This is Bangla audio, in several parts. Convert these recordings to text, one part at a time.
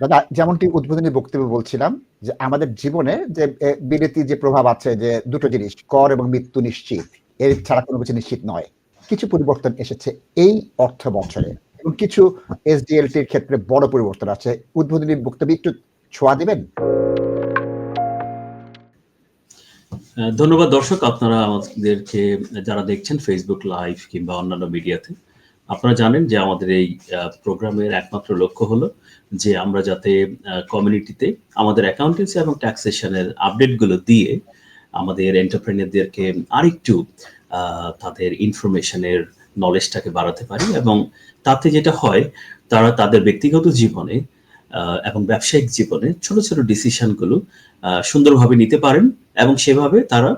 দাদা যেমনটি উদ্বোধনী বক্তব্য বলছিলাম যে আমাদের জীবনে যে এ, বিরতি যে প্রভাব আছে যে দুটো জিনিস কর এবং মৃত্যু নিশ্চিত এর ছাড়া কোনো কিছু নিশ্চিত নয়। কিছু পরিবর্তন এসেছে এই অর্থ বছরে এবং কিছু এসডিএলটির ক্ষেত্রে বড় পরিবর্তন আছে। উদ্বোধনী বক্তব্য একটু ছোঁয়া দিবেন? ধন্যবাদ দর্শক আপনারা আমাদেরকে যারা দেখছেন ফেসবুক লাইভ কিংবা অন্যান্য মিডিয়াতে আপনারা জানেন যে আমাদের এই প্রোগ্রামের একমাত্র লক্ষ্য হলো যে আমরা যাতে কমিউনিটিতে আমাদের অ্যাকাউন্টেন্সি এবং ট্যাক্সেশনের আপডেটগুলো দিয়ে আমাদের এন্টারপ্রেনিয়ারদেরকে আরেকটু তাদের ইনফরমেশনের নলেজটাকে বাড়াতে পারি এবং তাতে যেটা হয়, তারা তাদের ব্যক্তিগত জীবনে এবং ব্যবসায়িক জীবনে ছোট ছোট ডিসিশনগুলো সুন্দরভাবে নিতে পারেন এবং সেভাবে তারা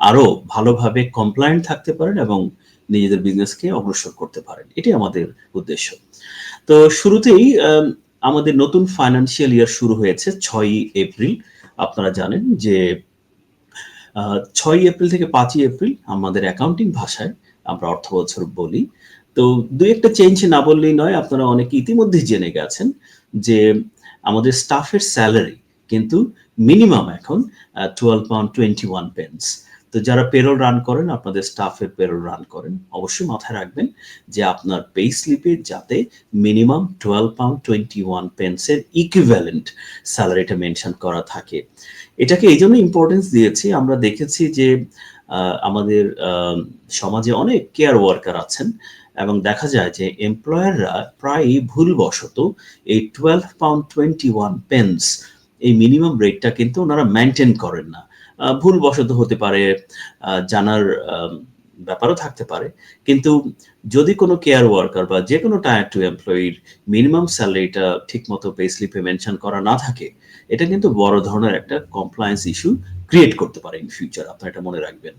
আরও ভালোভাবে কমপ্লায়েন্ট থাকতে পারেন এবং নিজেদের বিজনেসকে অগ্রসর করতে পারেন। এটাই আমাদের উদ্দেশ্য। তো শুরুতেই আম, আমাদের নতুন ফাইন্যান্সিয়াল ইয়ার শুরু হয়েছে ছয়ই এপ্রিল। আপনারা জানেন যে ছয় এপ্রিল থেকে পাঁচই এপ্রিল আমাদের অ্যাকাউন্টিং ভাষায় আমরা অর্থ বছর বলি। তো দুই একটা চেঞ্জ না বললেই নয় আপনারা অনেকে ইতিমধ্যে জেনে গেছেন যে আমাদের স্টাফের স্যালারি কিন্তু মিনিমাম এখন twelve pound twenty one pence তো যারা পেরোল রান করেন, আপনাদের স্টাফের পেরোল রান করেন, অবশ্যই মাথায় রাখবেন যে আপনার পে স্লিপে যাতে minimum twelve pound twenty one পেন্সের equivalent স্যালারিটা মেনশন করা থাকে। এটাকে এই জন্য ইম্পর্টেন্স দিয়েছি। আমরা দেখেছি যে আমাদের সমাজে অনেক কেয়ার ওয়ার্কার আছেন এবং দেখা যায় যে এমপ্লয়াররা প্রায়ই ভুলবশত এই twelve pound twenty one pence এই মিনিমাম রেটটা কিন্তু ওনারা মেনটেন করেন না। ভুলবশত হতে পারে জানার ব্যাপারও থাকতে পারে। কিন্তু যদি কোনো কেয়ার ওয়ার্কার বা যে কোনো টায়ার টু এমপ্লয়ির মিনিমাম স্যালারিটা ঠিকমতো পে স্লিপে মেনশন করা না থাকে, এটা কিন্তু বড় ধরনের একটা কমপ্লায়েন্স ইস্যু ক্রিয়েট করতে পারে ইন ফিউচার আপনারা এটা মনে রাখবেন।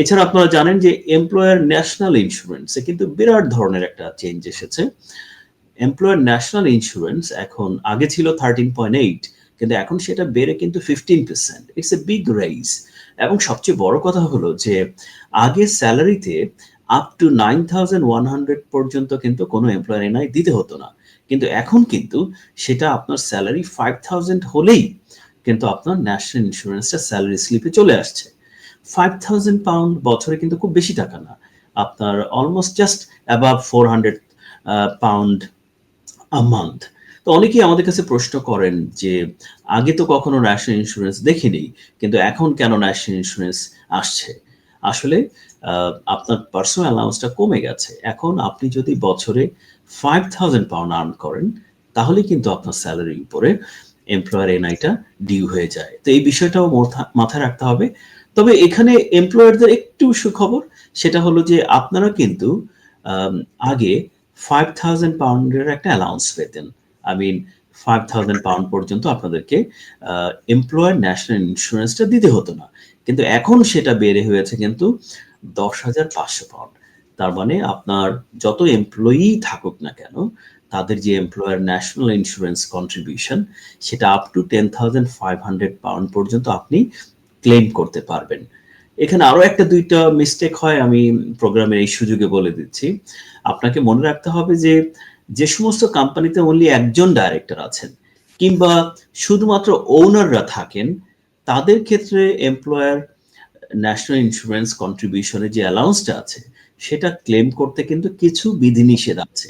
এছাড়া আপনারা জানেন যে এমপ্লয়ার ন্যাশনাল ইন্স্যুরেন্সে কিন্তু বিরাট ধরনের একটা চেঞ্জ এসেছে। এমপ্লয়ার ন্যাশনাল ইন্স্যুরেন্স এখন আগে ছিল থার্টিন পয়েন্ট এইট কিন্তু এখন সেটা বেড়ে কিন্তু fifteen percent it's a big rise এবং সবচেয়ে বড় কথা হলো যে আগে স্যালারিতে up to nine thousand one hundred পর্যন্ত কিন্তু কোনো এমপ্লয়ার এনআই দিতে হতো না। কিন্তু এখন কিন্তু সেটা আপনার স্যালারি ফাইভ থাউজেন্ড হলেই কিন্তু আপনার ন্যাশনাল ইন্স্যুরেন্সটা স্যালারি স্লিপে চলে আসছে। ফাইভ থাউজেন্ড পাউন্ড বছরে কিন্তু খুব বেশি টাকা না। আপনার almost just above four hundred pound a month তো অনেকেই আমাদের কাছে প্রশ্ন করেন যে, আগে তো কখনো ন্যাশনাল ইন্স্যুরেন্স দেখিনি, কিন্তু এখন কেন ন্যাশনাল ইন্স্যুরেন্স আসছে? আসলে আপনার পার্সোনাল অ্যালাউন্সটা কমে গেছে। এখন আপনি যদি বছরে ফাইভ থাউজেন্ড পাউন্ড আর্ন করেন, তাহলে কিন্তু আপনার স্যালারির উপরে এমপ্লয়ার এনআইটা ডিউ হয়ে যায়। তো এই বিষয়টাও মাথা- মাথায় রাখতে হবে। তবে এখানে এমপ্লয়ারদের একটু সুখবর, সেটা হলো যে আপনারা কিন্তু আগে ফাইভ থাউজেন্ড পাউন্ডের একটা অ্যালাউন্স পেতেন। I mean five thousand pound পর্যন্ত আপনাদেরকে এমপ্লয়ার ন্যাশনাল ইন্স্যুরেন্সটা দিতে হতো না। কিন্তু এখন সেটা বেড়ে হয়েছে কিন্তু দশ হাজার পাঁচশো পাউন্ড তার মানে আপনার যত এমপ্লয়ি থাকুক না কেন, তাদের যে এমপ্লয়ার ন্যাশনাল ইন্স্যুরেন্স কন্ট্রিবিউশন সেটা up to ten thousand five hundred pound পর্যন্ত আপনি ক্লেম করতে পারবেন। এখানে আরও একটা দুইটা মিস্টেক হয়, আমি প্রোগ্রামের এই সুযোগে বলে দিচ্ছি। আপনাকে মনে রাখতে হবে যে যে সমস্ত কোম্পানিতে অনলি একজন ডাইরেক্টর আছেন কিংবা শুধুমাত্র ওনাররা থাকেন, তাদের ক্ষেত্রে এমপ্লয়ার ন্যাশনাল ইন্স্যুরেন্স কন্ট্রিবিউশনের যে অ্যালাউন্সটা আছে, সেটা ক্লেম করতে কিন্তু কিছু বিধিনিষেধ আছে।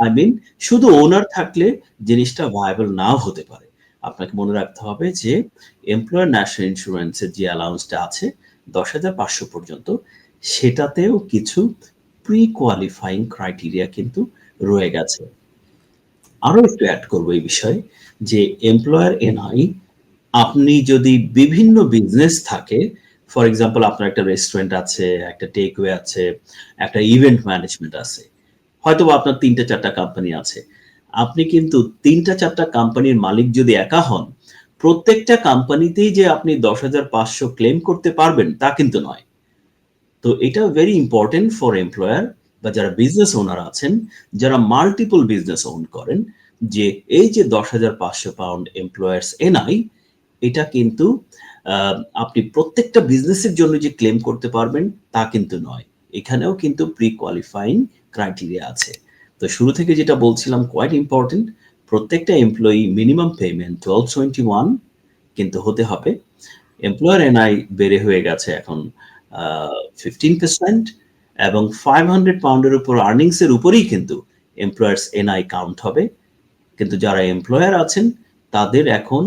আই মিন শুধু ওনার থাকলে জিনিসটা ভায়াবল নাও হতে পারে। আপনাকে মনে রাখতে হবে যে এমপ্লয়ার ন্যাশনাল ইন্স্যুরেন্সের যে অ্যালাউন্সটা আছে, দশ হাজার পাঁচশো পর্যন্ত, সেটাতেও কিছু প্রি কোয়ালিফাইং ক্রাইটেরিয়া কিন্তু রয়ে গেছে। আরও একটু অ্যাড করব এই বিষয়ে যে এমপ্লয়ার এনআই আপনি যদি বিভিন্ন বিজনেস থাকে ফর এক্সাম্পল আপনার একটা রেস্টুরেন্ট আছে, একটা টেকওয়ে আছে, একটা ইভেন্ট ম্যানেজমেন্ট আছে হয়তো আপনার তিনটা চারটা কোম্পানি আছে। আপনি কিন্তু তিনটা চারটা কোম্পানির মালিক যদি একা হন, প্রত্যেকটা কোম্পানিতেই যে আপনি দশ হাজার পাঁচশো ক্লেম করতে পারবেন তা কিন্তু নয়। তো এটা ভেরি ইম্পর্টেন্ট ফর এমপ্লয়ার বা যারা বিজনেস ওনার আছেন, যারা মাল্টিপল বিজনেস ওন করেন, যে এই যে দশ হাজার পাঁচশো পাউন্ড এমপ্লয়ার্স এনআই এটা কিন্তু আপনি প্রত্যেকটা বিজনেসের জন্য যে ক্লেম করতে পারবেন, তা কিন্তু নয়। এখানেও কিন্তু প্রি কোয়ালিফাইং ক্রাইটেরিয়া আছে। তো শুরু থেকে যেটা বলছিলাম কোয়াইট ইম্পর্টেন্ট প্রত্যেকটা employee minimum payment twelve twenty one কিন্তু হতে হবে। এমপ্লয়ার এনআই বেড়ে হয়ে গেছে এখন ফিফটিন পার্সেন্ট এবং ফাইভ হান্ড্রেড পাউন্ডের উপর আর্নিংস এর উপরেই কিন্তু এমপ্লয়ার্স এনআই কাউন্ট হবে। কিন্তু যারা এমপ্লয়ার আছেন, তাদের এখন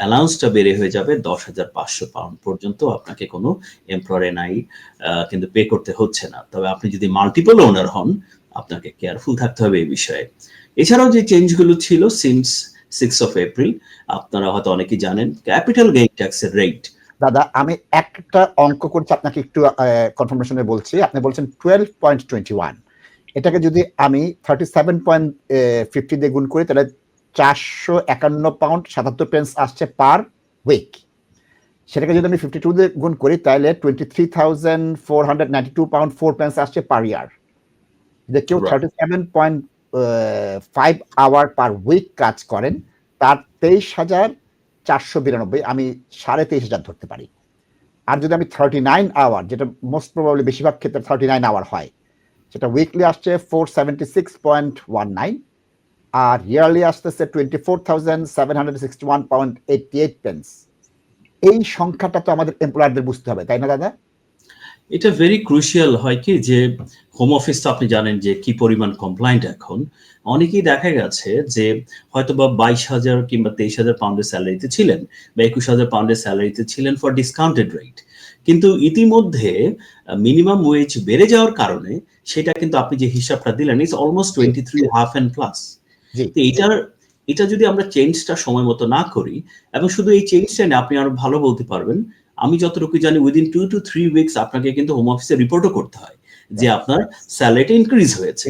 অ্যালাউন্সটা বেড়ে হয়ে যাবে দশ হাজার পাঁচশো পাউন্ড পর্যন্ত। আপনাকে কোনো এমপ্লয়ার এনআই কিন্তু পে করতে হচ্ছে না। তবে আপনি যদি মাল্টিপল ওনার হন, আপনাকে কেয়ারফুল থাকতে হবে এই বিষয়ে। এছাড়াও যে চেঞ্জগুলো ছিল সিন্স সিক্স অফ এপ্রিল আপনারা হয়তো অনেকেই জানেন ক্যাপিটাল গেইন ট্যাক্সের রেট দাদা আমি একটা অঙ্ক করছি আপনাকে একটু কনফার্মেশনে বলছি। আপনি বলছেন টুয়েলভ পয়েন্ট টোয়েন্টি ওয়ান এটাকে যদি আমি থার্টি সেভেন পয়েন্ট ফিফটি দিয়ে গুণ করি তাহলে চারশো একান্ন পাউন্ড সাতাত্তর পেন্স আসছে পার উইক সেটাকে যদি আমি ফিফটি টু দিয়ে গুণ করি তাহলে twenty three thousand four hundred ninety two pound four pence আসছে পার ইয়ার যে কেউ thirty seven point five hour per week কাজ করেন তার তেইশ হাজার চারশো বিরানব্বই, আমি সাড়ে তেইশ হাজার ধরতে পারি। আর যদি আমি থার্টি নাইন আওয়ার যেটা মোস্ট প্রবাবলি বেশিরভাগ ক্ষেত্রে থার্টি নাইন আওয়ার হয়, সেটা উইকলি আসছে four seventy six point one nine আর ইয়ারলি আসতেছে twenty four thousand seven hundred sixty one point eighty eight pence এই সংখ্যাটা তো আমাদের এমপ্লয়ারদের বুঝতে হবে, তাই না দাদা? এটা ভেরি ক্রুশিয়াল হয় কি যে হোম অফিস তো আপনি জানেন যে কি পরিমাণ কমপ্লাইন্ট এখন। অনেকেই দেখা গেছে যে হয়তো বা বাইশ হাজার কিংবা তেইশ হাজার পাউন্ডের স্যালারিতে ছিলেন বা একুশ হাজার পাউন্ডের স্যালারিতে ছিলেন ফর ডিসকাউন্টেড রেট কিন্তু ইতিমধ্যে মিনিমাম ওয়েজ বেড়ে যাওয়ার কারণে সেটা কিন্তু আপনি যে হিসাবটা দিলেন it's almost twenty three half and plus তো এটার এটা যদি আমরা চেঞ্জটা সময় মতো না করি এবং শুধু এই চেঞ্জটা নিয়ে আপনি আরও ভালো বলতে পারবেন আমি যতটুকু জানি within two two three weeks আপনাকে কিন্তু হোম অফিসে রিপোর্টও করতে হয় যে আপনার স্যালারিটা ইনক্রিজ হয়েছে।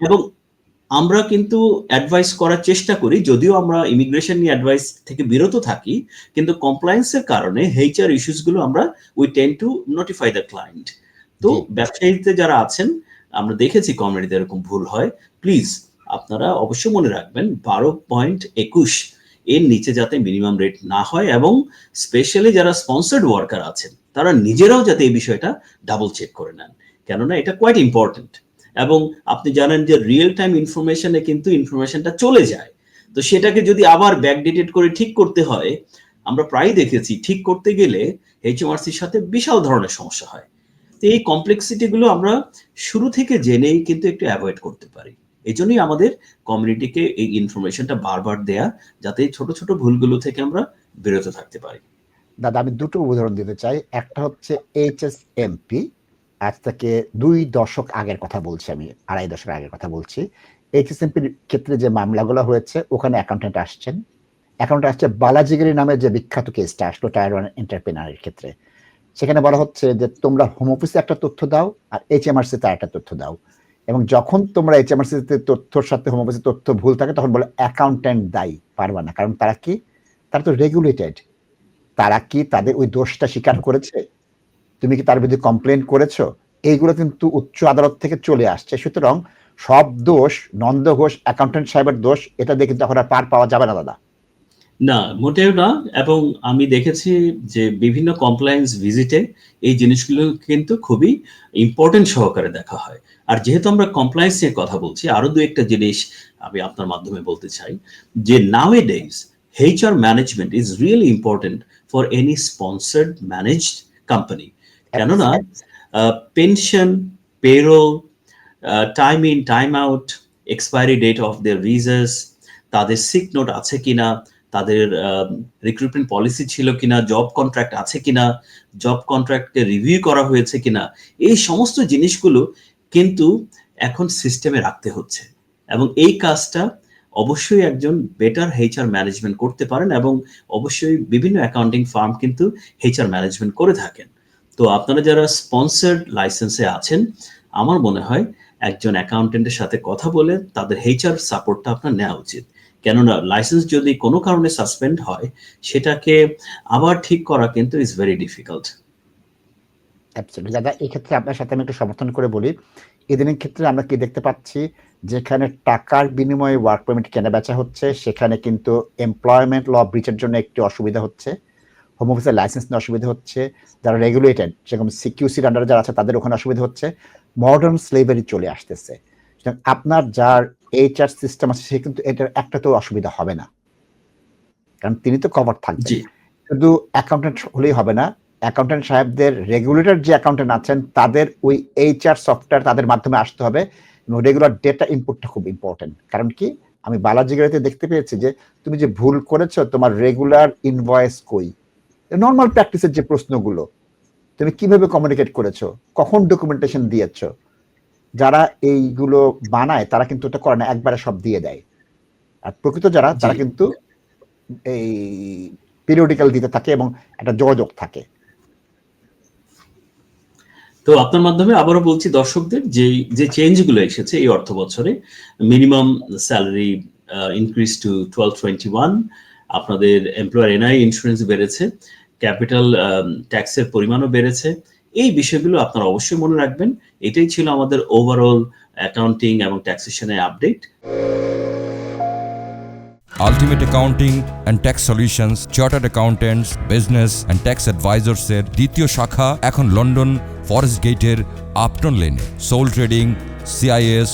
এবং আমরা কিন্তু অ্যাডভাইস করার চেষ্টা করি যদিও আমরা ইমিগ্রেশন নিয়ে অ্যাডভাইস থেকে বিরত থাকি কিন্তু কমপ্লায়েন্সের কারণে হেইচআর ইস্যুসগুলো আমরা we tend to notify the client তো ব্যবসায়ীতে যারা আছেন আমরা দেখেছি কমিউনিটিতে এরকম ভুল হয়। প্লিজ আপনারা অবশ্যই মনে রাখবেন বারো পয়েন্ট একুশ এর নিচে যাতে মিনিমাম রেট না হয় এবং স্পেশালি যারা স্পন্সার্ড ওয়ার্কার আছেন, তারা নিজেরাও যাতে এই বিষয়টা ডাবল চেক করে নেন। কেননা এটা কোয়াইট ইম্পর্টেন্ট এবং আপনি জানেন যে রিয়েল টাইম ইনফরমেশনে কিন্তু ইনফরমেশনটা চলে যায়। তো সেটাকে যদি আবার ব্যাকডেটেড করে ঠিক করতে হয়, আমরা প্রায় দেখেছি ঠিক করতে গেলে এইচএমআরসির সাথে বিশাল ধরনের সমস্যা হয়। তো এই কমপ্লেক্সিটিগুলো আমরা শুরু থেকে জেনেই কিন্তু একটু অ্যাভয়েড করতে পারি। এই জন্যই আমাদের কমিউনিটিকে এই ইনফরমেশনটা বারবার দেয়া, যাতে ছোট ছোট ভুলগুলো থেকে আমরা বিরত থাকতে পারি। দাদা, আমি দুটো উদাহরণ দিতে চাই। একটা হচ্ছে এইচএস এমপি আজ থেকে দুই দশক আগের কথা বলছি আমি, আড়াই দশক আগের কথা বলছি। এইচএসএমপির ক্ষেত্রে যে মামলাগুলো হয়েছে, ওখানে অ্যাকাউন্টেন্ট আসছেন। অ্যাকাউন্টে আসছে বালাজিগিরি নামে যে বিখ্যাত কেসটা আসলো টায়ার ওয়ান এন্টারপ্রেনারের ক্ষেত্রে। সেখানে বলা হচ্ছে যে তোমরা হোম অফিসে একটা তথ্য দাও, আর এইচএমআরসি তে একটা তথ্য দাও। এবং যখন তোমরা এইচএমআরসি তে তথ্যর সাথে হোম অফিসের তথ্য ভুল থাকে, তখন বলে অ্যাকাউন্টেন্ট দায়ী, পারবা না। কারণ তারা কি? তারা তো রেগুলেটেড তারা কি তাদের ওই দোষটা স্বীকার করেছে? তুমি কি তার বিরুদ্ধে কমপ্লেন করেছ? এইগুলো কিন্তু উচ্চ আদালত থেকে চলে আসছে। সুতরাং সব দোষ, নন্দ ঘোষ অ্যাকাউন্টেন্ট সাহেবের দোষ, এটা দিয়ে কিন্তু এখন আর পার পাওয়া যাবে না, দাদা। না মোটেও না। এবং আমি দেখেছি যে বিভিন্ন কমপ্লায়েন্স ভিজিটে এই জিনিসগুলো কিন্তু খুবই ইম্পর্টেন্ট সহকারে দেখা হয়। আর যেহেতু আমরা কমপ্লায়েন্স নিয়ে কথা বলছি আরও দু একটা জিনিস আমি আপনার মাধ্যমে বলতে চাই যে nowadays HR management is really important for any sponsored managed company কেননা pension payroll time in time out expiry date of their visas তাদের সিক নোট আছে কিনা তাদের রিক্রুটমেন্ট পলিসি ছিল কিনা জব কন্ট্রাক্ট আছে কিনা জব কন্ট্রাক্টকে রিভিউ করা হয়েছে কিনা, এই সমস্ত জিনিসগুলো কিন্তু এখন সিস্টেমে রাখতে হচ্ছে। এবং এই কাজটা অবশ্যই একজন বেটার হেইচআর ম্যানেজমেন্ট করতে পারেন এবং অবশ্যই বিভিন্ন অ্যাকাউন্টিং ফার্ম কিন্তু হেইচআর ম্যানেজমেন্ট করে থাকেন। তো আপনারা যারা স্পন্সার্ড লাইসেন্সে আছেন, আমার মনে হয় একজন অ্যাকাউন্টেন্টের সাথে কথা বলে তাদের হেইচআর সাপোর্টটা আপনার নেওয়া উচিত। কেননা লাইসেন্স যদি কোনো কারণে সাসপেন্ড হয়, সেটাকে আবার ঠিক করা কিন্তু ইজ ভেরি ডিফিকাল্ট অ্যাবসলিউটলি দাদা এই ক্ষেত্রে আপনার সাথে আমি একটু সমর্থন করে বলি, এদিনের ক্ষেত্রে আমরা কি দেখতে পাচ্ছি, যেখানে টাকার বিনিময়ে ওয়ার্ক পারমিট কেনা বেচা হচ্ছে, সেখানে কিন্তু এমপ্লয়মেন্ট ল ব্রিচের জন্য একটি অসুবিধা হচ্ছে হোম অফিসের লাইসেন্স নিয়ে অসুবিধা হচ্ছে, যারা রেগুলেটেড যেরকম সিকিউসির আন্ডারে যারা আছে, তাদের ওখানে অসুবিধা হচ্ছে মডার্ন স্লেভারি চলে আসতেছে। আপনার যার এইচআর সিস্টেম আছে সে কিন্তু এটার একটা তো অসুবিধা হবে না। কারণ তিনি তো কভার থাকবেন। শুধু অ্যাকাউন্টেন্ট হলেই হবে না অ্যাকাউন্টেন্ট সাহেবদের রেগুলেটর যে অ্যাকাউন্টেন্ট আছেন তাদের ওই এইচআর সফটওয়্যার তাদের মাধ্যমে আসতে হবে। এবং রেগুলার ডেটা ইনপুটটা খুব ইম্পর্টেন্ট কারণ কি? আমি বালাজি গাড়িতে দেখতে পেয়েছি যে তুমি যে ভুল করেছ তোমার রেগুলার ইনভয়েস কই? নর্মাল প্র্যাকটিসের যে প্রশ্নগুলো তুমি কীভাবে কমিউনিকেট করেছ? কখন ডকুমেন্টেশন দিয়েছ? যারা এইগুলো বানায় তারা কিন্তু এটা করে না একবারে সব দিয়ে দেয়। আর প্রকৃত যারা তারা কিন্তু এই পিরিয়ডিক্যাল দিতে থাকে এবং একটা যোগাযোগ থাকে। তো আপনার মাধ্যমে আবারও বলছি দর্শকদের যে যে চেঞ্জগুলো এসেছে এই অর্থ বছরে minimum salary increase to twelve twenty one আপনাদের এমপ্লয়ার এনআই ইন্স্যুরেন্স বেড়েছে ক্যাপিটাল ট্যাক্সের পরিমাণও বেড়েছে এই বিষয়গুলো আপনারা অবশ্যই মনে রাখবেন। এটাই ছিল আমাদের ওভারঅল অ্যাকাউন্টিং এবং ট্যাক্সেশনের update ultimate accounting and tax solutions chartered accountants business and tax অ্যাডভাইজার্সের দ্বিতীয় শাখা এখন লন্ডন ফরেস্ট গেটের আপটন লেনে sole trading CIS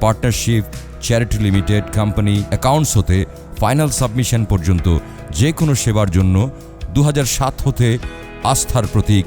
partnership charity limited company accounts হতে ফাইনাল সাবমিশন পর্যন্ত যে কোনো সেবার জন্য দু হতে আস্থার প্রতীক